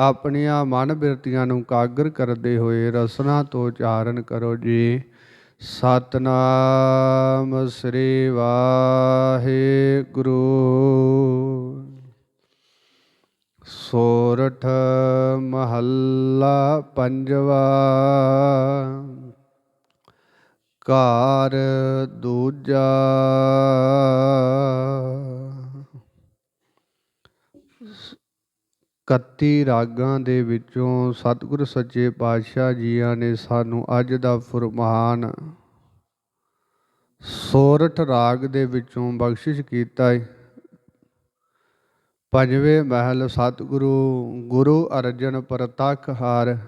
ਆਪਣੀਆਂ ਮਨ ਬਿਰਤੀਆਂ ਨੂੰ ਕਾਗਰ ਕਰਦੇ ਹੋਏ ਰਸਨਾ ਤੋਂ ਉਚਾਰਨ ਕਰੋ ਜੀ। ਸਤਨਾਮ ਸ੍ਰੀ ਵਾਹਿਗੁਰੂ। ਸੋਰਠ ਮਹੱਲਾ ਪੰਜਵਾ। ਘਰ ਦੂਜਾ। ਇਕੱਤੀ ਰਾਗਾਂ ਦੇ ਵਿੱਚੋਂ ਸਤਿਗੁਰ ਸੱਚੇ ਪਾਤਸ਼ਾਹ ਜੀਆਂ ਨੇ ਸਾਨੂੰ ਅੱਜ ਦਾ ਫਰਮਾਨ ਸੋਰਠ ਰਾਗ ਦੇ ਵਿੱਚੋਂ ਬਖਸ਼ਿਸ਼ ਕੀਤਾ ਹੈ ਪੰਜਵੇਂ ਮਹਿਲ ਸਤਿਗੁਰੂ ਗੁਰੂ ਅਰਜਨ ਪ੍ਰਤੱਖ ਹਾਰ।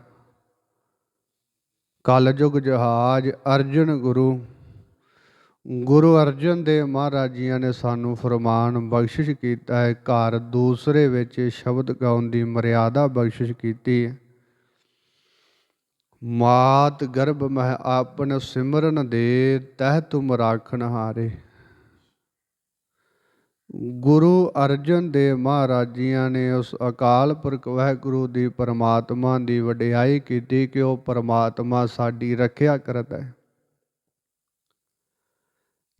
ਕਲਯੁਗ ਜਹਾਜ ਅਰਜਨ ਗੁਰੂ। ਗੁਰੂ ਅਰਜਨ ਦੇਵ ਮਹਾਰਾਜ ਜੀਆਂ ਨੇ ਸਾਨੂੰ ਫਰਮਾਨ, ਬਖਸ਼ਿਸ਼ ਕੀਤਾ ਹੈ, ਘਰ ਦੂਸਰੇ ਵਿੱਚ ਸ਼ਬਦ ਗਾਉਣ ਦੀ ਮਰਿਆਦਾ ਬਖਸ਼ਿਸ਼ ਕੀਤੀ। ਹੈ ਮਾਤ ਗਰਭ ਮਹਿ ਆਪਨ ਸਿਮਰਨ ਦੇ, ਤਹਿ ਤੁਮ ਰਾਖਣ ਹਾਰੇ। ਗੁਰੂ ਅਰਜਨ ਦੇਵ ਮਹਾਰਾਜ ਜੀਆਂ ਨੇ ਉਸ ਅਕਾਲ ਪੁਰਖ ਵਾਹਿਗੁਰੂ ਦੀ ਪਰਮਾਤਮਾ ਦੀ ਵਡਿਆਈ ਕੀਤੀ ਕਿ ਉਹ ਪਰਮਾਤਮਾ ਸਾਡੀ ਰੱਖਿਆ ਕਰਦਾ ਹੈ।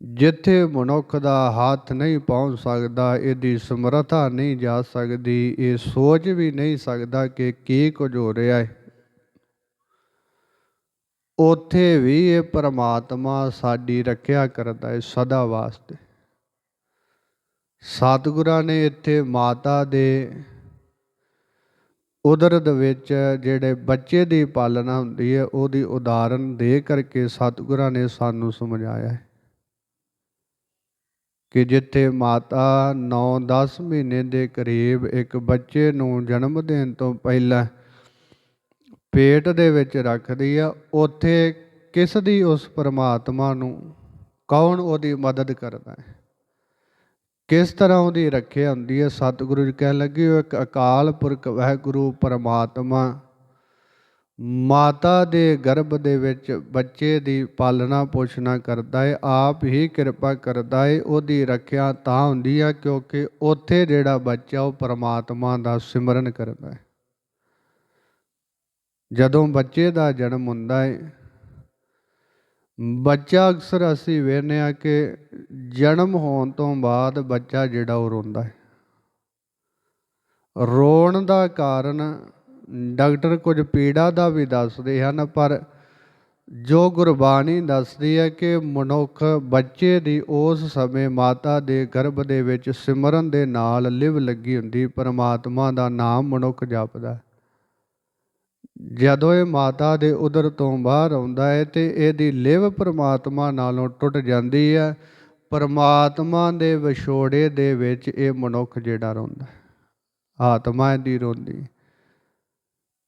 ਜਿੱਥੇ ਮਨੁੱਖ ਦਾ ਹੱਥ ਨਹੀਂ ਪਹੁੰਚ ਸਕਦਾ, ਇਹਦੀ ਸਮਰੱਥਾ ਨਹੀਂ ਜਾ ਸਕਦੀ, ਇਹ ਸੋਚ ਵੀ ਨਹੀਂ ਸਕਦਾ ਕਿ ਕੀ ਕੁਝ ਹੋ ਰਿਹਾ ਹੈ। ਉੱਥੇ ਵੀ ਇਹ ਪਰਮਾਤਮਾ ਸਾਡੀ ਰੱਖਿਆ ਕਰਦਾ ਹੈ ਸਦਾ ਵਾਸਤੇ। ਸਤਿਗੁਰਾਂ ਨੇ ਇੱਥੇ ਮਾਤਾ ਦੇ ਉਦਰ ਵਿੱਚ ਜਿਹੜੇ ਬੱਚੇ ਦੀ ਪਾਲਣਾ ਹੁੰਦੀ ਹੈ, ਉਹਦੀ ਉਦਾਹਰਨ ਦੇ ਕਰਕੇ ਸਤਿਗੁਰਾਂ ਨੇ ਸਾਨੂੰ ਸਮਝਾਇਆ ਹੈ। ਕਿ ਜਿੱਥੇ ਮਾਤਾ 9-10 ਮਹੀਨੇ ਦੇ ਕਰੀਬ ਇੱਕ ਬੱਚੇ ਨੂੰ ਜਨਮ ਦੇਣ ਤੋਂ ਪਹਿਲਾਂ ਪੇਟ ਦੇ ਵਿੱਚ ਰੱਖਦੀ ਆ, ਉੱਥੇ ਕਿਸ ਦੀ ਉਸ ਪਰਮਾਤਮਾ ਨੂੰ, ਕੌਣ ਉਹਦੀ ਮਦਦ ਕਰਦਾ ਹੈ? ਕਿਸ ਤਰ੍ਹਾਂ ਉਹਦੀ ਰੱਖਿਆ ਹੁੰਦੀ ਹੈ? ਸਤਿਗੁਰੂ ਜੀ ਕਹਿਣ ਲੱਗੇ, ਉਹ ਇੱਕ ਅਕਾਲ ਪੁਰਖ, ਵਹਿਗੁਰੂ, ਪਰਮਾਤਮਾ ਮਾਤਾ ਦੇ ਗਰਭ ਦੇ ਵਿੱਚ ਬੱਚੇ ਦੀ ਪਾਲਣਾ ਪੋਸ਼ਣਾ ਕਰਦਾ ਹੈ ਆਪ ਹੀ ਕਿਰਪਾ ਕਰਦਾ ਹੈ ਉਹਦੀ ਰੱਖਿਆ ਤਾਂ ਹੁੰਦੀ ਆ ਕਿਉਂਕਿ ਉੱਥੇ ਜਿਹੜਾ ਬੱਚਾ ਉਹ ਪਰਮਾਤਮਾ ਦਾ ਸਿਮਰਨ ਕਰਦਾ ਹੈ ਜਦੋਂ ਬੱਚੇ ਦਾ ਜਨਮ ਹੁੰਦਾ ਹੈ ਬੱਚਾ ਅਕਸਰ ਅਸੀਂ ਵੇਖਦੇ ਆ ਕਿ ਜਨਮ ਹੋਣ ਤੋਂ ਬਾਅਦ ਬੱਚਾ ਜਿਹੜਾ ਉਹ ਰੋਂਦਾ ਹੈ ਰੋਣ ਦਾ ਕਾਰਨ ਡਾਕਟਰ ਕੁਝ ਪੀੜਾ ਦਾ ਵੀ ਦੱਸਦੇ ਹਨ, ਪਰ ਜੋ ਗੁਰਬਾਣੀ ਦੱਸਦੀ ਹੈ ਕਿ ਮਨੁੱਖ ਬੱਚੇ ਦੀ ਉਸ ਸਮੇਂ ਮਾਤਾ ਦੇ ਗਰਭ ਦੇ ਵਿੱਚ ਸਿਮਰਨ ਦੇ ਨਾਲ ਲਿਵ ਲੱਗੀ ਹੁੰਦੀ, ਪਰਮਾਤਮਾ ਦਾ ਨਾਮ ਮਨੁੱਖ ਜਪਦਾ ਜਦੋਂ ਇਹ ਮਾਤਾ ਦੇ ਉਦਰ ਤੋਂ ਬਾਹਰ ਆਉਂਦਾ ਹੈ ਤੇ ਇਹਦੀ ਲਿਵ ਪਰਮਾਤਮਾ ਨਾਲੋਂ ਟੁੱਟ ਜਾਂਦੀ ਹੈ, ਪਰਮਾਤਮਾ ਦੇ ਵਿਛੋੜੇ ਦੇ ਵਿੱਚ ਇਹ ਮਨੁੱਖ ਜਿਹੜਾ ਰੋਂਦਾ ਆਤਮਾ ਦੀ ਰੋਂਦੀ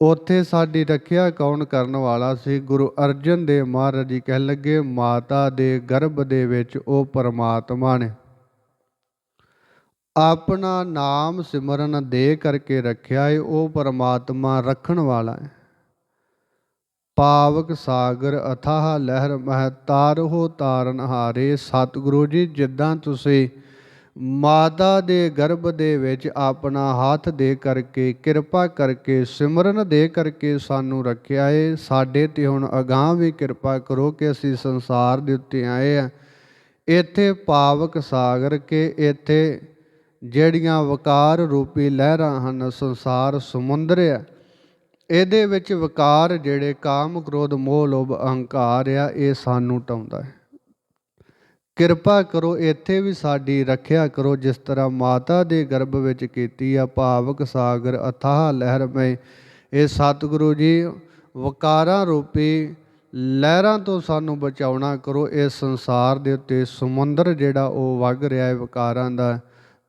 ਉੱਥੇ ਸਾਡੀ ਰੱਖਿਆ ਕੌਣ ਕਰਨ ਵਾਲਾ ਸੀ? ਗੁਰੂ ਅਰਜਨ ਦੇਵ ਮਹਾਰਾਜ ਜੀ ਕਹਿ ਲੱਗੇ, ਮਾਤਾ ਦੇ ਗਰਭ ਦੇ ਵਿੱਚ ਉਹ ਪਰਮਾਤਮਾ ਨੇ। ਆਪਣਾ ਨਾਮ ਸਿਮਰਨ ਦੇ ਕਰਕੇ ਰੱਖਿਆ ਹੈ ਉਹ ਪਰਮਾਤਮਾ ਰੱਖਣ ਵਾਲਾ ਹੈ ਪਾਵਕ ਸਾਗਰ ਅਥਾਹ ਲਹਿਰ ਮਹਿ ਤਾਰਹੁ ਤਾਰਨ ਹਾਰੇ। ਸਤਿਗੁਰੂ ਜੀ, ਜਿੱਦਾਂ ਤੁਸੀਂ ਮਾਤਾ ਦੇ ਗਰਭ ਦੇ ਵਿੱਚ ਆਪਣਾ ਹੱਥ ਦੇ ਕਰਕੇ, ਕਿਰਪਾ ਕਰਕੇ, ਸਿਮਰਨ ਦੇ ਕਰਕੇ ਸਾਨੂੰ ਰੱਖਿਆ ਏ। ਸਾਡੇ ਤੇ ਹੁਣ ਅਗਾਹ ਵੀ ਕਿਰਪਾ ਕਰੋ ਕਿ ਅਸੀਂ ਸੰਸਾਰ ਦੇ ਉੱਤੇ ਆਏ ਆ। ਇੱਥੇ ਪਾਵਕ ਸਾਗਰ ਕੇ, ਇੱਥੇ ਜਿਹੜੀਆਂ ਵਕਾਰ ਰੂਪੀ ਲਹਿਰਾਂ ਹਨ, ਸੰਸਾਰ ਸਮੁੰਦਰ ਆ। ਇਹਦੇ ਵਿੱਚ ਵਕਾਰ ਜਿਹੜੇ ਕਾਮ, ਕ੍ਰੋਧ, ਮੋਹ, ਲੋਭ, ਅਹੰਕਾਰ ਆ, ਇਹ ਸਾਨੂੰ ਟਾਉਂਦਾ ਹੈ। ਕਿਰਪਾ ਕਰੋ, ਇੱਥੇ ਵੀ ਸਾਡੀ ਰੱਖਿਆ ਕਰੋ। ਜਿਸ ਤਰ੍ਹਾਂ ਮਾਤਾ ਦੇ ਗਰਭ ਵਿੱਚ ਕੀਤੀ ਆ ਭਾਵਕ ਸਾਗਰ ਅਥਾਹ ਲਹਿਰ ਮੈਂ ਇਹ ਸਤਿਗੁਰੂ ਜੀ ਵਕਾਰਾਂ ਰੂਪੀ ਲਹਿਰਾਂ ਤੋਂ ਸਾਨੂੰ ਬਚਾਉਣਾ ਕਰੋ। ਇਸ ਸੰਸਾਰ ਦੇ ਉੱਤੇ ਸਮੁੰਦਰ ਜਿਹੜਾ ਉਹ ਵਗ ਰਿਹਾ ਹੈ ਵਿਕਾਰਾਂ ਦਾ,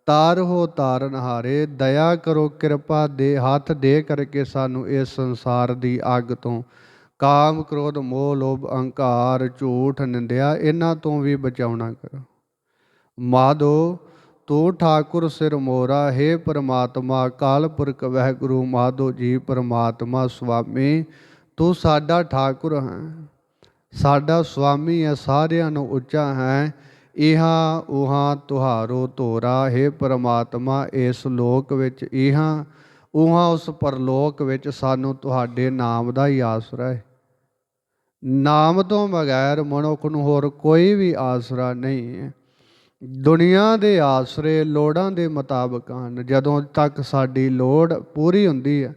ਤਾਰ ਹੋ ਤਾਰਨ ਹਾਰੇ, ਦਇਆ ਕਰੋ, ਕਿਰਪਾ ਦੇ ਹੱਥ ਦੇ ਕਰਕੇ ਸਾਨੂੰ ਇਸ ਸੰਸਾਰ ਦੀ ਅੱਗ ਤੋਂ ਕਾਮ ਕ੍ਰੋਧ ਮੋਹ ਲੋਭ ਅਹੰਕਾਰ ਝੂਠ ਨਿੰਦਿਆ, ਇਹਨਾਂ ਤੋਂ ਵੀ ਬਚਾਉਣਾ ਕਰੋ। ਮਾਦੋ ਤੂੰ ਠਾਕੁਰ ਸਿਰ ਮੋਰਾ ਹੈ ਪਰਮਾਤਮਾ, ਕਾਲ ਪੁਰਖ ਵਹਿਗੁਰੂ ਮਾਦੋ ਜੀ ਪਰਮਾਤਮਾ ਸੁਆਮੀ, ਤੂੰ ਸਾਡਾ ਠਾਕੁਰ ਹੈ। ਸਾਡਾ ਸੁਆਮੀ ਹੈ, ਸਾਰਿਆਂ ਨੂੰ ਉੱਚਾ ਹੈ। ਇਹਾਂ ਉਹਾਂ ਤੁਹਾਰੋ ਤੋਰਾ ਹੈ ਪਰਮਾਤਮਾ, ਇਸ ਲੋਕ ਵਿੱਚ ਇਹਾਂ ਉਹਾਂ ਉਸ ਪਰਲੋਕ ਵਿੱਚ ਸਾਨੂੰ ਤੁਹਾਡੇ ਨਾਮ ਦਾ ਹੀ ਆਸਰਾ ਹੈ। ਨਾਮ ਤੋਂ ਬਗੈਰ ਮਨੁੱਖ ਨੂੰ ਹੋਰ ਕੋਈ ਵੀ ਆਸਰਾ ਨਹੀਂ ਹੈ। ਦੁਨੀਆ ਦੇ ਆਸਰੇ ਲੋੜਾਂ ਦੇ ਮੁਤਾਬਕ ਹਨ। ਜਦੋਂ ਤੱਕ ਸਾਡੀ ਲੋੜ ਪੂਰੀ ਹੁੰਦੀ ਹੈ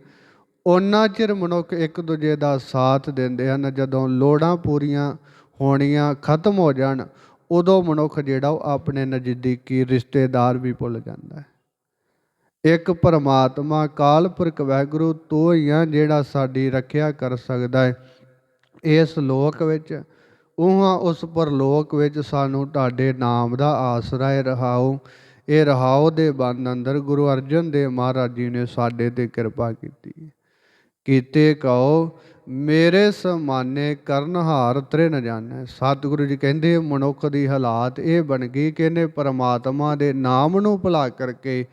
ਉਹਨਾਂ ਚਿਰ ਮਨੁੱਖ ਇੱਕ ਦੂਜੇ ਦਾ ਸਾਥ ਦਿੰਦੇ ਹਨ। ਜਦੋਂ ਲੋੜਾਂ ਪੂਰੀਆਂ ਹੋਣੀਆਂ ਖਤਮ ਹੋ ਜਾਣ, ਉਦੋਂ ਮਨੁੱਖ ਜਿਹੜਾ ਉਹ ਆਪਣੇ ਨਜ਼ਦੀਕੀ ਰਿਸ਼ਤੇਦਾਰ ਵੀ ਭੁੱਲ ਜਾਂਦਾ ਹੈ। ਇੱਕ ਪਰਮਾਤਮਾ, ਕਾਲ ਪੁਰਖ ਵਾਹਿਗੁਰੂ ਤੂੰ ਹੀ ਆ ਜਿਹੜਾ ਸਾਡੀ ਰੱਖਿਆ ਕਰ ਸਕਦਾ ਹੈ ਇਸ ਲੋਕ ਵਿੱਚ ਉਹਾਂ ਉਸ ਪਰਲੋਕ ਵਿੱਚ ਸਾਨੂੰ ਤੁਹਾਡੇ ਨਾਮ ਦਾ ਆਸਰਾ ਹੈ ਰਹਾਓ। ਇਹ ਰਹਾਓ ਦੇ ਬੰਦ ਅੰਦਰ ਗੁਰੂ ਅਰਜਨ ਦੇਵ ਮਹਾਰਾਜ ਜੀ ਨੇ ਸਾਡੇ ਤੇ ਕਿਰਪਾ ਕੀਤੀ ਹੈ ਕੀਤੇ ਕਹੋ, ਮੇਰੇ ਸਮਾਨੇ ਕਰਨਹਾਰ ਤ੍ਰੇ ਨ ਜਾਣੈ। ਸਤਿਗੁਰੂ ਜੀ ਕਹਿੰਦੇ, ਮਨੁੱਖ ਦੀ ਹਾਲਾਤ ਇਹ ਬਣ ਗਈ ਕਿ ਇਹਨੇ ਪਰਮਾਤਮਾ ਦੇ ਨਾਮ ਨੂੰ ਭੁਲਾ ਕਰਕੇ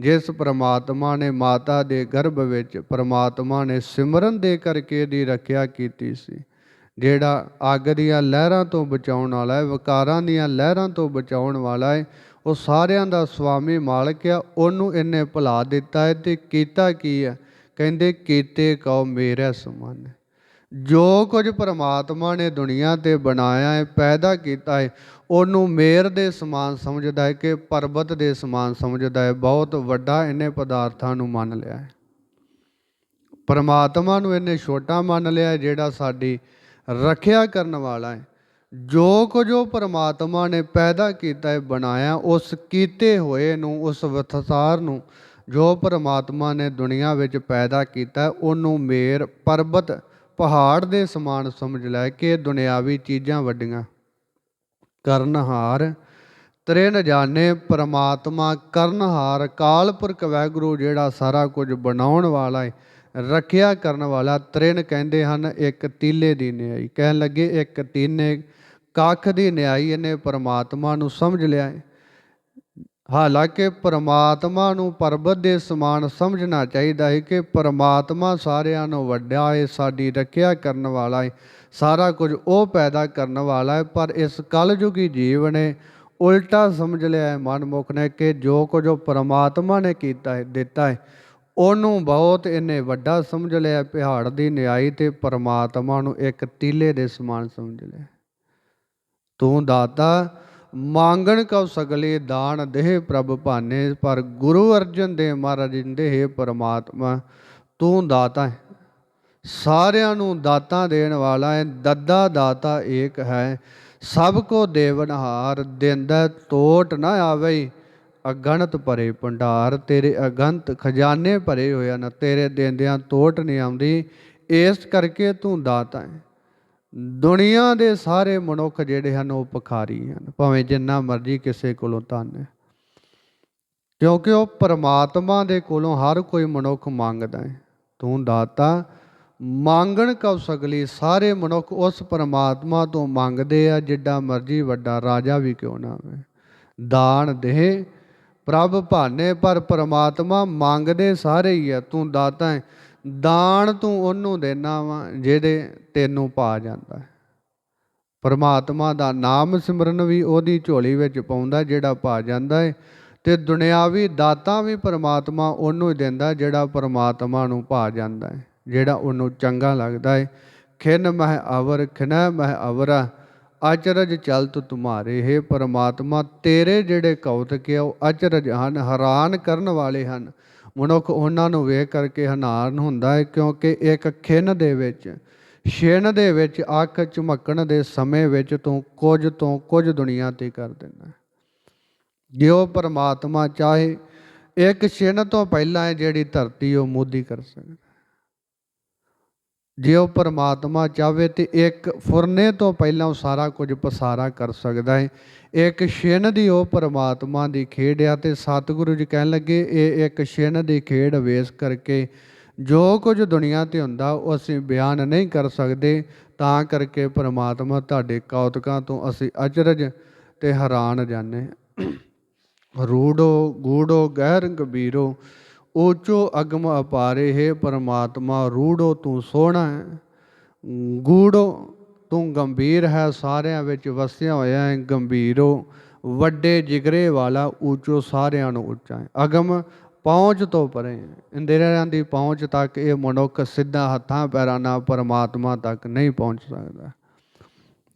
ਜਿਸ ਪਰਮਾਤਮਾ ਨੇ ਮਾਤਾ ਦੇ ਗਰਭ ਵਿੱਚ ਪਰਮਾਤਮਾ ਨੇ ਸਿਮਰਨ ਦੇ ਕਰਕੇ ਦੀ ਰੱਖਿਆ ਕੀਤੀ ਸੀ। ਜਿਹੜਾ ਅੱਗ ਦੀਆਂ ਲਹਿਰਾਂ ਤੋਂ ਬਚਾਉਣ ਵਾਲਾ ਹੈ, ਵਿਕਾਰਾਂ ਦੀਆਂ ਲਹਿਰਾਂ ਤੋਂ ਬਚਾਉਣ ਵਾਲਾ ਹੈ, ਉਹ ਸਾਰਿਆਂ ਦਾ ਸੁਆਮੀ ਮਾਲਕ ਆ ਉਹਨੂੰ ਇਹਨੇ ਭੁਲਾ ਦਿੱਤਾ ਹੈ ਤੇ ਕੀਤਾ ਕੀ ਹੈ? ਕਹਿੰਦੇ, ਕੀਤੇ ਕਉ ਮੇਰਾ ਸਮਾਨ। ਜੋ ਕੁਝ ਪ੍ਰਮਾਤਮਾ ਨੇ ਦੁਨੀਆ ਤੇ ਬਣਾਇਆ ਹੈ, ਪੈਦਾ ਕੀਤਾ ਹੈ, ਉਹਨੂੰ ਮੇਰ ਦੇ ਸਮਾਨ ਸਮਝਦਾ ਹੈ ਕਿ ਪਰਬਤ ਦੇ ਸਮਾਨ ਸਮਝਦਾ ਹੈ। ਬਹੁਤ ਵੱਡਾ ਇਹਨੇ ਪਦਾਰਥਾਂ ਨੂੰ ਮੰਨ ਲਿਆ ਹੈ। ਪਰਮਾਤਮਾ ਨੂੰ ਇਹਨੇ ਛੋਟਾ ਮੰਨ ਲਿਆ ਜਿਹੜਾ ਸਾਡੀ ਰੱਖਿਆ ਕਰਨ ਵਾਲਾ ਹੈ। ਜੋ ਕੁਝ ਉਹ ਪਰਮਾਤਮਾ ਨੇ ਪੈਦਾ ਕੀਤਾ ਹੈ, ਬਣਾਇਆ, ਉਸ ਕੀਤੇ ਹੋਏ ਨੂੰ, ਉਸ ਵਿਥਸਾਰ ਨੂੰ ਜੋ ਪਰਮਾਤਮਾ ਨੇ ਦੁਨੀਆ ਵਿੱਚ ਪੈਦਾ ਕੀਤਾ ਉਹਨੂੰ ਮੇਰ, ਪਰਬਤ ਪਹਾੜ ਦੇ ਸਮਾਨ ਸਮਝ ਲੈ ਕੇ ਦੁਨਿਆਵੀ ਚੀਜ਼ਾਂ ਵੱਡੀਆਂ। ਕਰਨਹਾਰ, ਤ੍ਰੇ ਨ ਜਾਣੇ ਪਰਮਾਤਮਾ, ਕਰਨਹਾਰ ਕਾਲ ਪੁਰਖ ਵਾਹਿਗੁਰੂ ਜਿਹੜਾ ਸਾਰਾ ਕੁਝ ਬਣਾਉਣ ਵਾਲਾ ਹੈ ਰੱਖਿਆ ਕਰਨ ਵਾਲਾ। ਤ੍ਰਿਣ ਕਹਿੰਦੇ ਹਨ, ਇੱਕ ਤੀਲੇ ਦੀ ਨਿਆਈ। ਕਹਿਣ ਲੱਗੇ, ਇੱਕ ਤੀਨੇ, ਕੱਖ ਦੀ ਨਿਆਈ ਇਹਨੇ ਪਰਮਾਤਮਾ ਨੂੰ ਸਮਝ ਲਿਆ ਹੈ ਹਾਲਾਂਕਿ ਪਰਮਾਤਮਾ ਨੂੰ ਪਰਬਤ ਦੇ ਸਮਾਨ ਸਮਝਣਾ ਚਾਹੀਦਾ ਹੈ ਕਿ ਪਰਮਾਤਮਾ ਸਾਰਿਆਂ ਨੂੰ ਵੱਡਾ ਹੈ, ਸਾਡੀ ਰੱਖਿਆ ਕਰਨ ਵਾਲਾ ਹੈ, ਸਾਰਾ ਕੁਝ ਉਹ ਪੈਦਾ ਕਰਨ ਵਾਲਾ ਹੈ, ਪਰ ਇਸ ਕਲਯੁਗੀ ਜੀਵ ਨੇ ਉਲਟਾ ਸਮਝ ਲਿਆ ਹੈ ਮਨਮੁਖ ਨੇ ਕਿ ਜੋ ਕੁਝ ਉਹ ਪਰਮਾਤਮਾ ਨੇ ਕੀਤਾ ਹੈ, ਦਿੱਤਾ ਹੈ, ਉਹਨੂੰ ਬਹੁਤ ਇਹਨੇ ਵੱਡਾ ਸਮਝ ਲਿਆ, ਪਹਾੜ ਦੀ ਨਿਆਈ ਤੇ ਪਰਮਾਤਮਾ ਨੂੰ ਇੱਕ ਤੀਲੇ ਦੇ ਸਮਾਨ ਸਮਝ ਲਿਆ। ਤੂੰ ਦਾਤਾ ਮੰਗਣ ਕਉ ਸਗਲੇ ਦਾਨ ਦੇਹ ਪ੍ਰਭ ਭਾਨੇ, ਪਰ ਗੁਰੂ ਅਰਜਨ ਦੇਵ ਮਹਾਰਾਜ ਜੀ ਪਰਮਾਤਮਾ, ਤੂੰ ਦਾਤਾ ਹੈ। ਸਾਰਿਆਂ ਨੂੰ ਦਾਤਾ ਦੇਣ ਵਾਲਾ ਹੈ, ਦੱਦਾ ਦਾਤਾ ਏਕ ਹੈ। ਸਭ ਕੋ ਦੇਵਨਹਾਰ ਦਿੰਦਾ ਤੋਟ ਨਾ ਆਵੇ। ਅਗਣਤ ਭਰੇ ਭੰਡਾਰ, ਤੇਰੇ ਅਗੰਤ ਖਜ਼ਾਨੇ ਭਰੇ ਹੋਏ ਹਨ। ਤੇਰੇ ਦੇਂਦਿਆਂ ਤੋਟ ਨਹੀਂ ਆਉਂਦੀ, ਇਸ ਕਰਕੇ ਤੂੰ ਦਾਤਾ ਹੈ। ਦੁਨੀਆ ਦੇ ਸਾਰੇ ਮਨੁੱਖ ਜਿਹੜੇ ਹਨ ਉਹ ਭਿਖਾਰੀ ਹਨ, ਭਾਵੇਂ ਜਿੰਨਾ ਮਰਜ਼ੀ ਕਿਸੇ ਕੋਲੋਂ ਧਨ ਹੈ। ਕਿਉਂਕਿ ਉਹ ਪਰਮਾਤਮਾ ਦੇ ਕੋਲੋਂ ਹਰ ਕੋਈ ਮਨੁੱਖ ਮੰਗਦਾ ਹੈ। ਤੂੰ ਦਾਤਾ, ਮੰਗਣ ਕਉ ਸਗਲੀ, ਸਾਰੇ ਮਨੁੱਖ ਉਸ ਪਰਮਾਤਮਾ ਤੋਂ ਮੰਗਦੇ ਆ, ਜਿੱਡਾ ਮਰਜ਼ੀ ਵੱਡਾ ਰਾਜਾ ਵੀ ਕਿਉਂ ਨਾ ਹੋਵੇ। ਦਾਨ ਦੇ ਪ੍ਰਭ ਭਾਨੇ ਪਰ ਪਰਮਾਤਮਾ ਮੰਗਦੇ ਸਾਰੇ ਹੀ ਆ, ਤੂੰ ਦਾਤਾ ਹੈ। ਦਾਨ ਤੂੰ ਉਹਨੂੰ ਦੇਣਾ ਵਾ ਜਿਹਦੇ ਤੈਨੂੰ ਪਾ ਜਾਂਦਾ ਹੈ। ਪਰਮਾਤਮਾ ਦਾ ਨਾਮ ਸਿਮਰਨ ਵੀ ਉਹਦੀ ਝੋਲੀ ਵਿੱਚ ਪਾਉਂਦਾ ਜਿਹੜਾ ਪਾ ਜਾਂਦਾ ਹੈ ਤੇ ਦੁਨਿਆਵੀ ਦਾਤਾਂ ਵੀ ਪਰਮਾਤਮਾ ਉਹਨੂੰ ਹੀ ਦਿੰਦਾ ਜਿਹੜਾ ਪਰਮਾਤਮਾ ਨੂੰ ਪਾ ਜਾਂਦਾ ਹੈ, ਜਿਹੜਾ ਉਹਨੂੰ ਚੰਗਾ ਲੱਗਦਾ ਹੈ। ਖਿਨ ਮਹਿ ਅਵਰ, ਖਿਨੈ ਮਹਿ ਅਵਰਾ, ਅਚਰਜ ਚਲਤ ਤੁਮਾਰੇ, ਹੈ ਪਰਮਾਤਮਾ, ਤੇਰੇ ਜਿਹੜੇ ਕੌਤਕ ਹੈ ਉਹ ਅਚਰਜ ਹਨ, ਹੈਰਾਨ ਕਰਨ ਵਾਲੇ ਹਨ। ਮਨੁੱਖ ਉਹਨਾਂ ਨੂੰ ਵੇਖ ਕਰਕੇ ਹੈਰਾਨ ਹੁੰਦਾ ਹੈ ਕਿਉਂਕਿ ਇੱਕ ਖਿਨ ਦੇ ਵਿੱਚ ਛਿਣ ਦੇ ਵਿੱਚ, ਅੱਖ ਝਮਕਣ ਦੇ ਸਮੇਂ ਵਿੱਚ ਤੂੰ ਕੁਝ ਤੋਂ ਕੁਝ ਦੁਨੀਆ ਤੇ ਕਰ ਦਿੰਦਾ ਜੇ ਉਹ ਪਰਮਾਤਮਾ ਚਾਹੇ, ਇੱਕ ਛਿਣ ਤੋਂ ਪਹਿਲਾਂ ਜਿਹੜੀ ਧਰਤੀ ਉਹ ਮੋਦੀ ਕਰ ਸਕਦਾ ਜੇ ਉਹ ਪਰਮਾਤਮਾ ਚਾਵੇ ਤੇ ਇੱਕ ਫੁਰਨੇ ਤੋਂ ਪਹਿਲਾਂ ਉਹ ਸਾਰਾ ਕੁਝ ਪਸਾਰਾ ਕਰ ਸਕਦਾ ਹੈ। ਇੱਕ ਛਿਣ ਦੀ ਉਹ ਪਰਮਾਤਮਾ ਦੀ ਖੇਡ ਆ ਤੇ ਸਤਿਗੁਰੂ ਜੀ ਕਹਿਣ ਲੱਗੇ, ਇਹ ਇੱਕ ਛਿਣ ਦੀ ਖੇਡ ਵੇਸ ਕਰਕੇ ਜੋ ਕੁਝ ਦੁਨੀਆ ਤੇ ਹੁੰਦਾ, ਉਹ ਅਸੀਂ ਬਿਆਨ ਨਹੀਂ ਕਰ ਸਕਦੇ। ਤਾਂ ਕਰਕੇ ਪਰਮਾਤਮਾ ਤੁਹਾਡੇ ਕੌਤਕਾਂ ਤੋਂ ਅਸੀਂ ਅਚਰਜ ਤੇ ਹੈਰਾਨ ਜਾਂਦੇ ਰੂੜੋ, ਗੂੜੋ, ਗਹਿਰ ਗੰਭੀਰੋ ਊਚੋ ਅਗਮ ਅਪਾਰੇ ਹੈ ਪਰਮਾਤਮਾ, ਰੂੜੋ ਤੂੰ ਸੋਹਣਾ ਹੈ, ਗੂੜੋ ਤੂੰ ਗੰਭੀਰ ਹੈ, ਸਾਰਿਆਂ ਵਿੱਚ ਵਸਿਆ ਹੋਇਆ ਹੈ, ਗੰਭੀਰੋ, ਵੱਡੇ ਜਿਗਰੇ ਵਾਲਾ, ਊਚੋ ਸਾਰਿਆਂ ਨੂੰ ਉੱਚਾ ਹੈ। ਅਗਮ ਪਹੁੰਚ ਤੋਂ ਪਰੇ ਇੰਦਰੀਆਂ ਦੀ ਪਹੁੰਚ ਤੱਕ ਇਹ ਮਨੁੱਖ ਸਿੱਧਾ ਹੱਥਾਂ ਪੈਰਾਂ ਨਾਲ ਪਰਮਾਤਮਾ ਤੱਕ ਨਹੀਂ ਪਹੁੰਚ ਸਕਦਾ।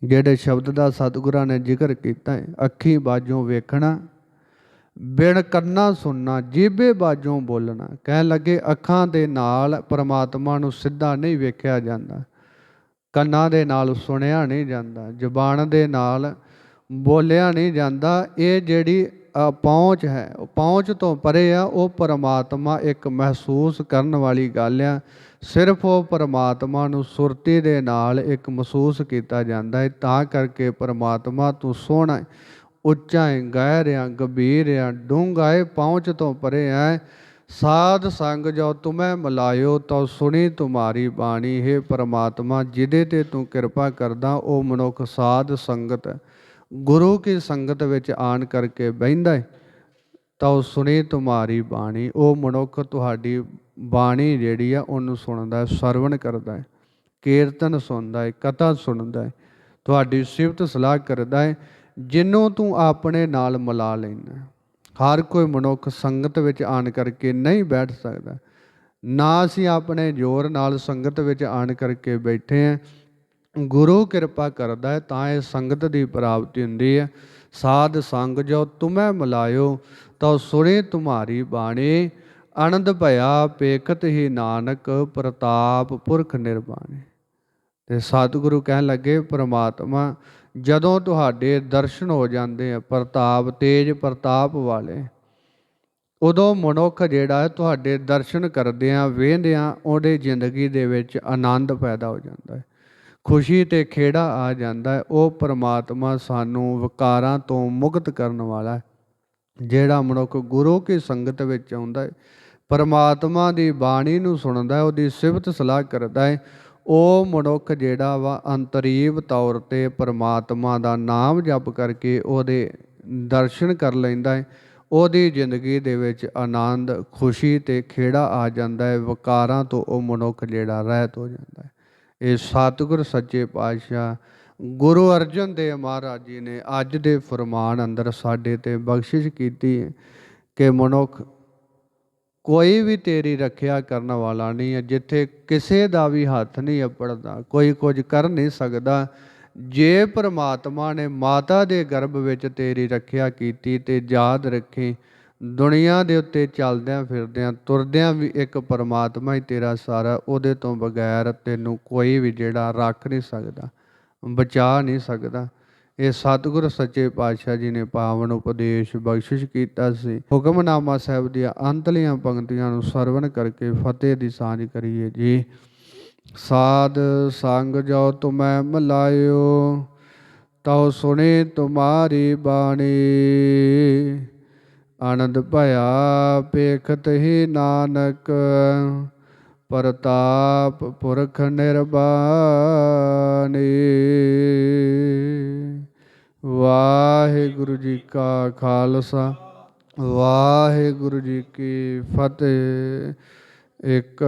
ਜਿਹੜੇ ਸ਼ਬਦ ਦਾ ਸਤਿਗੁਰਾਂ ਨੇ ਜ਼ਿਕਰ ਕੀਤਾ ਹੈ, ਅੱਖੀ ਬਾਝੋਂ ਵੇਖਣਾ ਬਿਨ ਕੰਨਾਂ ਸੁਣਨਾ, ਜੀਬੇ ਬਾਜੋਂ ਬੋਲਣਾ। ਕਹਿਣ ਲੱਗੇ, ਅੱਖਾਂ ਦੇ ਨਾਲ ਪਰਮਾਤਮਾ ਨੂੰ ਸਿੱਧਾ ਨਹੀਂ ਵੇਖਿਆ ਜਾਂਦਾ। ਕੰਨਾਂ ਦੇ ਨਾਲ ਸੁਣਿਆ ਨਹੀਂ ਜਾਂਦਾ। ਜ਼ੁਬਾਨ ਦੇ ਨਾਲ ਬੋਲਿਆ ਨਹੀਂ ਜਾਂਦਾ। ਇਹ ਜਿਹੜੀ ਪਹੁੰਚ ਹੈ ਪਹੁੰਚ ਤੋਂ ਪਰੇ ਆ, ਉਹ ਪਰਮਾਤਮਾ ਇੱਕ ਮਹਿਸੂਸ ਕਰਨ ਵਾਲੀ ਗੱਲ ਆ। ਸਿਰਫ ਉਹ ਪਰਮਾਤਮਾ ਨੂੰ ਸੁਰਤੀ ਦੇ ਨਾਲ ਇੱਕ ਮਹਿਸੂਸ ਕੀਤਾ ਜਾਂਦਾ ਹੈ। ਤਾਂ ਕਰਕੇ ਪਰਮਾਤਮਾ ਤੂੰ ਸੋਹਣਾ ਉੱਚਾ ਹੈ ਗਹਿਰ ਆ, ਗੰਭੀਰ ਆ, ਡੂੰਘਾ ਹੈ ਪਹੁੰਚ ਤੋਂ ਪਰੇ ਹੈ ਸਾਧ ਸੰਗ ਜੋ ਤੁਮੈ ਮਿਲਾਇਓ, ਤਉ ਸੁਣੀ ਤੁਮਾਰੀ ਬਾਣੀ। ਹੈ ਪਰਮਾਤਮਾ, ਜਿਹਦੇ ਤੇ ਤੂੰ ਕਿਰਪਾ ਕਰਦਾ, ਉਹ ਮਨੁੱਖ ਸਾਧ ਸੰਗਤ, ਗੁਰੂ ਕੀ ਸੰਗਤ ਵਿੱਚ ਆਣ ਕਰਕੇ ਬਹਿੰਦਾ ਹੈ ਤਉ ਸੁਣੀ ਤੁਮਾਰੀ ਬਾਣੀ। ਉਹ ਮਨੁੱਖ ਤੁਹਾਡੀ ਬਾਣੀ ਜਿਹੜੀ ਆ, ਉਹਨੂੰ ਸੁਣਦਾ ਸਰਵਣ ਕਰਦਾ ਹੈ ਕੀਰਤਨ ਸੁਣਦਾ ਹੈ ਕਥਾ ਸੁਣਦਾ ਹੈ ਤੁਹਾਡੀ ਸਿਫਤ ਸਲਾਹ ਕਰਦਾ ਹੈ ਜਿਹਨੂੰ ਤੂੰ ਆਪਣੇ ਨਾਲ ਮਿਲਾ ਲੈਣਾ ਹਰ ਕੋਈ ਮਨੁੱਖ ਸੰਗਤ ਵਿੱਚ ਆਣ ਕਰਕੇ ਨਹੀਂ ਬੈਠ ਸਕਦਾ। ਨਾ ਅਸੀਂ ਆਪਣੇ ਜ਼ੋਰ ਨਾਲ ਸੰਗਤ ਵਿੱਚ ਆਣ ਕਰਕੇ ਬੈਠੇ ਹਾਂ ਗੁਰੂ ਕਿਰਪਾ ਕਰਦਾ ਹੈ, ਤਾਂ ਇਹ ਸੰਗਤ ਦੀ ਪ੍ਰਾਪਤੀ ਹੁੰਦੀ ਹੈ। ਸਾਧ ਸੰਗ ਜੋ ਤੁਮੈ ਮਿਲਾਇਓ ਤਾਂ ਸੁਣੇ ਤੁਮਾਰੀ ਬਾਣੀ। ਆਨੰਦ ਭਇਆ ਪੇਖਤ ਹੀ ਨਾਨਕ, ਪ੍ਰਤਾਪ ਪੁਰਖ ਨਿਰਵਾਣੇ ਤੇ ਸਤਿਗੁਰੂ ਕਹਿਣ ਲੱਗੇ, ਪ੍ਰਮਾਤਮਾ ਜਦੋਂ ਤੁਹਾਡੇ ਦਰਸ਼ਨ ਹੋ ਜਾਂਦੇ ਆ, ਪ੍ਰਤਾਪ, ਤੇਜ ਪ੍ਰਤਾਪ ਵਾਲੇ, ਉਦੋਂ ਮਨੁੱਖ ਜਿਹੜਾ ਤੁਹਾਡੇ ਦਰਸ਼ਨ ਕਰਦਿਆਂ ਵੇਂਦਿਆਂ ਉਹਦੇ ਜ਼ਿੰਦਗੀ ਦੇ ਵਿੱਚ ਆਨੰਦ ਪੈਦਾ ਹੋ ਜਾਂਦਾ ਹੈ। ਖੁਸ਼ੀ ਤੇ ਖੇੜਾ ਆ ਜਾਂਦਾ ਹੈ। ਉਹ ਪ੍ਰਮਾਤਮਾ ਸਾਨੂੰ ਵਿਕਾਰਾਂ ਤੋਂ ਮੁਕਤ ਕਰਨ ਵਾਲਾ ਹੈ। ਜਿਹੜਾ ਮਨੁੱਖ ਗੁਰੂ ਕੀ ਸੰਗਤ ਵਿੱਚ ਆਉਂਦਾ ਹੈ, ਪਰਮਾਤਮਾ ਦੀ ਬਾਣੀ ਨੂੰ ਸੁਣਦਾ ਹੈ, ਉਹਦੀ ਸਿਫਤ ਸਲਾਹ ਕਰਦਾ ਹੈ ਉਹ ਮਨੁੱਖ ਜਿਹੜਾ ਵਾ ਅੰਤਰੀਵ ਤੌਰ ਤੇ ਪਰਮਾਤਮਾ ਦਾ ਨਾਮ ਜਪ ਕਰਕੇ ਉਹਦੇ ਦਰਸ਼ਨ ਕਰ ਲੈਂਦਾ ਹੈ, ਉਹਦੀ ਜ਼ਿੰਦਗੀ ਦੇ ਵਿੱਚ ਆਨੰਦ, ਖੁਸ਼ੀ ਤੇ ਖੇੜਾ ਆ ਜਾਂਦਾ ਹੈ, ਵਿਕਾਰਾਂ ਤੋਂ ਉਹ ਮਨੁੱਖ ਜਿਹੜਾ ਰਹਿਤ ਹੋ ਜਾਂਦਾ ਹੈ। ਇਹ ਸਤਿਗੁਰ ਸੱਚੇ ਪਾਤਸ਼ਾਹ ਗੁਰੂ ਅਰਜਨ ਦੇਵ ਮਹਾਰਾਜ ਜੀ ਨੇ ਅੱਜ ਦੇ ਫਰਮਾਨ ਅੰਦਰ ਸਾਡੇ ਤੇ ਬਖਸ਼ਿਸ਼ ਕੀਤੀ ਕਿ ਮਨੁੱਖ ਕੋਈ ਵੀ ਤੇਰੀ ਰੱਖਿਆ ਕਰਨ ਵਾਲਾ ਨਹੀਂ ਹੈ, ਜਿੱਥੇ ਕਿਸੇ ਦਾ ਵੀ ਹੱਥ ਨਹੀਂ ਅਪੜਦਾ, ਕੋਈ ਕੁਝ ਕਰ ਨਹੀਂ ਸਕਦਾ। ਜੇ ਪ੍ਰਮਾਤਮਾ ਨੇ ਮਾਤਾ ਦੇ ਗਰਭ ਵਿੱਚ ਤੇਰੀ ਰੱਖਿਆ ਕੀਤੀ ਤੇ ਯਾਦ ਰੱਖੀ, ਦੁਨੀਆ ਦੇ ਉੱਤੇ ਚੱਲਦਿਆਂ ਫਿਰਦਿਆਂ, ਤੁਰਦਿਆਂ ਵੀ ਇੱਕ ਪਰਮਾਤਮਾ ਹੀ ਤੇਰਾ ਸਾਰਾ, ਉਹਦੇ ਤੋਂ ਬਗੈਰ ਤੈਨੂੰ ਕੋਈ ਵੀ ਜਿਹੜਾ ਰੱਖ ਨਹੀਂ ਸਕਦਾ, ਬਚਾ ਨਹੀਂ ਸਕਦਾ। ਇਹ ਸਤਿਗੁਰ ਸੱਚੇ ਪਾਤਸ਼ਾਹ ਜੀ ਨੇ ਪਾਵਨ ਉਪਦੇਸ਼ ਬਖਸ਼ਿਸ਼ ਕੀਤਾ ਸੀ। ਹੁਕਮਨਾਮਾ ਸਾਹਿਬ ਦੀਆਂ ਅੰਤਲੀਆਂ ਪੰਕਤੀਆਂ ਨੂੰ ਸਰਵਣ ਕਰਕੇ ਫਤਿਹ ਦੀ ਸਾਂਝ ਕਰੀਏ ਜੀ। ਸਾਧ ਸੰਗ ਜੋ ਤੁਮੈ ਮਲਾਇਓ, ਤਉ ਸੁਣੇ ਤੁਮਾਰੀ ਬਾਣੀ। ਆਨੰਦ ਭਇਆ ਪੇਖਤ ਹੀ ਨਾਨਕ, ਪ੍ਰਤਾਪ ਪੁਰਖ ਨਿਰਬਾਣੀ। ਵਾਹਿਗੁਰੂ ਜੀ ਕਾ ਖਾਲਸਾ ਵਾਹਿਗੁਰੂ ਜੀ ਕੀ ਫਤਿਹ। ਇੱਕ